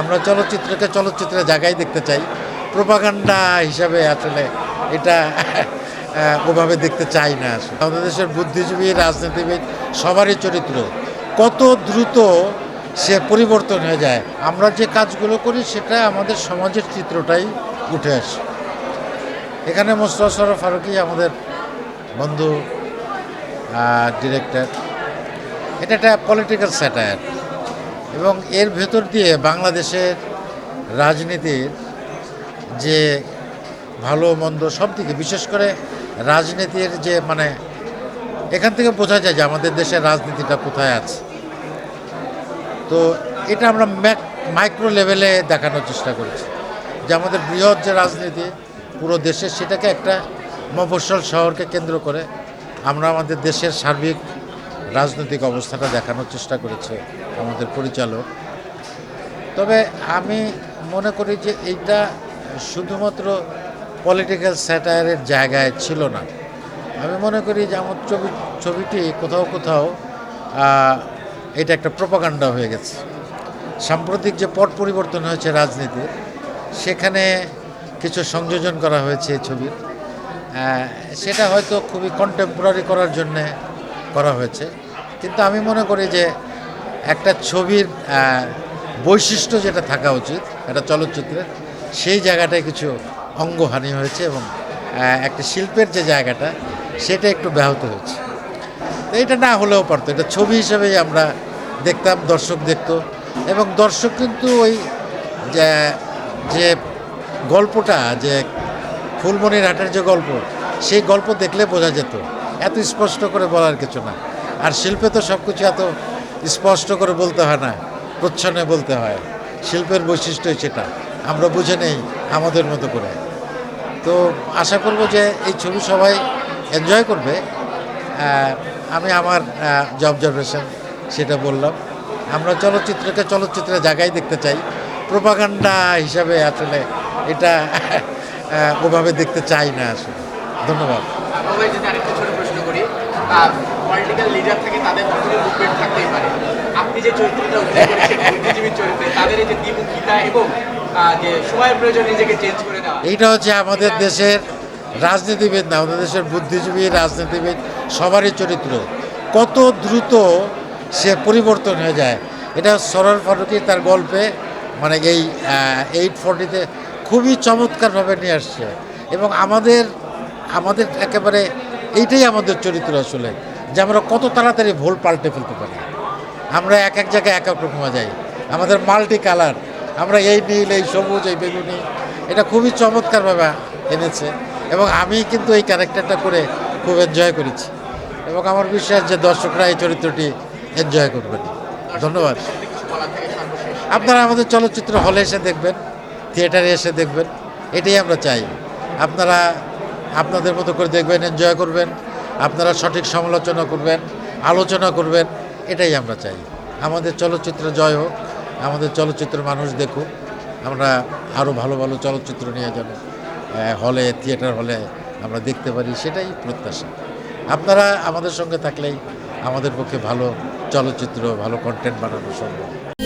আমরা চলচ্চিত্রকে চলচ্চিত্রের জায়গায় দেখতে চাই। প্রোপাগান্ডা হিসাবে আসলে এটা ওভাবে দেখতে চাই না আসলে। আমাদের দেশের বুদ্ধিজীবী, রাজনীতিবিদ, সবারই চরিত্র। কত দ্রুত সে পরিবর্তন হয়ে যায়। আমরা যে কাজগুলো করি, সেটা আমাদের সমাজের চিত্রটাই উঠে আসে। এখানে মোস্তফা সরফ ফারুকি আমাদের বন্ধু ডিরেক্টর এটা একটা পলিটিক্যাল স্যাটায়ার এবং এর ভেতর দিয়ে বাংলাদেশের রাজনীতির যে ভালো, মন্দ সব দিকে, বিশেষ করে রাজনীতির যে মানে এখান থেকে বোঝা যায় যে আমাদের দেশের রাজনীতিটা কোথায় আছে। তো এটা আমরা ম্যাক, মাইক্রো লেভেলে দেখানোর চেষ্টা করেছি যে আমাদের বৃহৎ যে রাজনীতি, পুরো দেশের সেটাকে একটা মফস্বল শহরকে কেন্দ্র করে আমরা আমাদের দেশের সার্বিক রাজনৈতিক অবস্থাটা দেখানোর চেষ্টা করেছে আমাদের পরিচালক। তবে আমি মনে করি যে এইটা শুধুমাত্র পলিটিক্যাল স্যাটায়ারের জায়গায় ছিল না। আমি মনে করি যে আমার ছবি, ছবিটি কোথাও কোথাও এটা একটা প্রপাগান্ডা হয়ে গেছে। সাম্প্রতিক যে পট পরিবর্তন হয়েছে রাজনীতির, সেখানে কিছু সংযোজন করা হয়েছে এই ছবির। সেটা হয়তো খুবই কন্টেম্পোরারি করার জন্যে করা হয়েছে। কিন্তু আমি মনে করি যে একটা ছবির বৈশিষ্ট্য যেটা থাকা উচিত, একটা চলচ্চিত্রের, সেই জায়গাটায় কিছু অঙ্গহানি হয়েছে এবং একটা শিল্পের যে জায়গাটা, সেটা একটু ব্যাহত হয়েছে। এটা না হলেও পারতো। এটা ছবি হিসেবেই আমরা দেখতাম, দর্শক দেখতো এবং দর্শক কিন্তু ওই যে গল্পটা, যে ফুলমণির হাটের যে গল্প, সেই গল্প দেখলে বোঝা যেত। এত স্পষ্ট করে বলার কিছু না। আর শিল্পে তো সব কিছু এত স্পষ্ট করে বলতে হয় না, প্রচ্ছন্ন বলতে হয়। শিল্পের বৈশিষ্ট্যই সেটা। আমরা বুঝে নেই আমাদের মতো করে। তো আশা করব যে এই ছবি সবাই এনজয় করবে। আমি আমার যে অবজারভেশন সেটা বললাম। আমরা চলচ্চিত্রকে চলচ্চিত্রের জায়গায় দেখতে চাই। প্রোপাগান্ডা হিসাবে আসলে এটা ওভাবে দেখতে চাই না আসলে। ধন্যবাদ। পলিটিক্যাল লিডার থেকে তাদের মুভমেন্ট থাকতেই পারে। আপনি যে চরিত্রটা করেছেন বুদ্ধিজীবীর চরিত্রে তাদের এই যে দ্বিমুখিতা এবং যে সময়ের প্রয়োজনে নিজেকে চেঞ্জ করে দেওয়া এইটা হচ্ছে আমাদের দেশের রাজনীতিবিদ না আমাদের দেশের বুদ্ধিজীবী রাজনীতিবিদ সবারই চরিত্র। কত দ্রুত সে পরিবর্তন হয়ে যায়। এটা সরল ফারুকি তার গল্পে মানে এই এইট ফোরটিতে খুবই চমৎকারভাবে নিয়ে আসছে। এবং আমাদের আমাদের একেবারে এইটাই আমাদের চরিত্র আসলে, যে আমরা কত তাড়াতাড়ি ভুল পাল্টে ফেলতে পারি। আমরা এক এক জায়গায় এক এক রকম যাই। আমাদের মাল্টি কালার আমরা এই নীল, এই সবুজ, এই বেগুনি, এটা খুবই চমৎকারভাবে এনেছে এবং আমি কিন্তু এই ক্যারেক্টারটা করে খুব এনজয় করেছি এবং আমার বিশ্বাস যে দর্শকরা এই চরিত্রটি এনজয় করবেন ধন্যবাদ। আপনারা আমাদের চলচ্চিত্র হলে এসে দেখবেন, থিয়েটারে এসে দেখবেন, এটাই আমরা চাই। আপনারা আপনাদের মতো করে দেখবেন এনজয় করবেন, আপনারা সঠিক সমালোচনা করবেন, আলোচনা করবেন, এটাই আমরা চাই। আমাদের চলচ্চিত্র জয় হোক, আমাদের চলচ্চিত্র মানুষ দেখুক, আমরা আরও ভালো ভালো চলচ্চিত্র নিয়ে যাব। হলে থিয়েটার হলে আমরা দেখতে পারি, সেটাই প্রত্যাশা। আপনারা আমাদের সঙ্গে থাকলেই আমাদের পক্ষে ভালো চলচ্চিত্র, ভালো কন্টেন্ট বানানো সম্ভব।